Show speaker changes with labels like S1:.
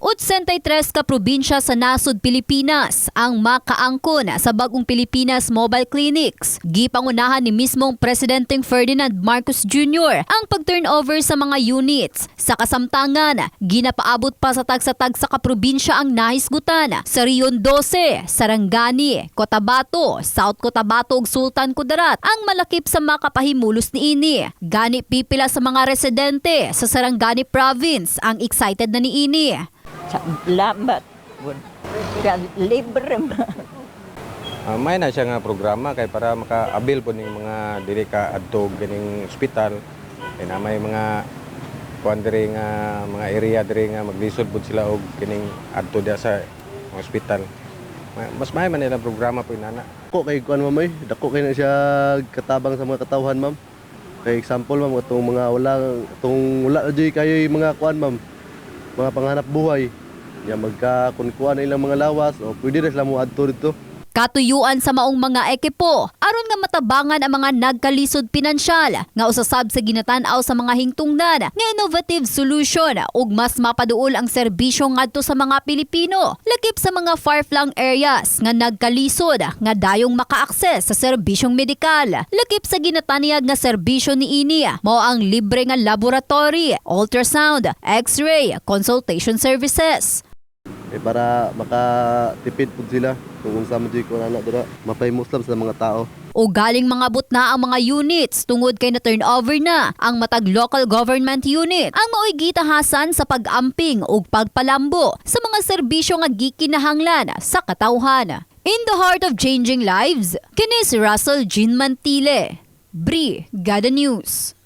S1: 83 ka probinsya sa nasod Pilipinas ang makaangkon sa bagong Pilipinas Mobile Clinics. Gipangunahan ni mismong Presidenteng Ferdinand Marcos Jr. ang pag-turnover sa mga units. Sa kasamtangan, ginapaabot pa sa tag-sa-tag sa kaprobinsya ang nahisgutan sa Rion 12, Sarangani, Cotabato, South Cotabato ug Sultan Kudarat ang malakip sa makapahimulos ni ini. Gani pipila sa mga residente sa Sarangani Province ang excited na ni ini.
S2: Salamat. Kaya libre ma.
S3: Ah, may na siya nga programa kay para maka-abil po ning mga diri ka adtog kining ospital kay na may mga kuan diri nga mga area diri nga maglisod pud sila og kining adto diya sa ospital. Ma- Mas may man nila programa po inana.
S4: Dako kay kuan ma'am ay, dako kay na siya katabang sa mga katawhan ma'am. Kay example ma'am atong mga wala atong wala joy kayo mga kuan ma'am. Mga panghanap buhay. Ya magka kun kuan na ilang mga lawas. O pwede na sila mo adto dito.
S1: Katuyuan sa maong mga ekipo aron nga matabangan ang mga nagkalisod pinansyal nga usasab sa ginatan-aw sa mga hingtungnan nga innovative solution ug mas mapaduol ang serbisyo ngadto sa mga Pilipino lakip sa mga far-flung areas nga nagkalisod nga dayong maka-access sa serbisyong medikal. Lakip sa ginatanyag nga serbisyo ni ini mao ang libre nga laboratory ultrasound x-ray consultation services
S4: Eh para makatipid pud sila kung unsa man kuan ana dira. Mapay Muslim sa mga tao.
S1: o galing mga na ang mga units tungod kay na turnover na ang matag local government unit ang mao'y gitahasan sa pag-amping ug pagpalambo sa mga serbisyo nga gikinahanglan sa katawhan. In the heart of changing lives, kini si Russell Jean Mantile. Bri, Gada News.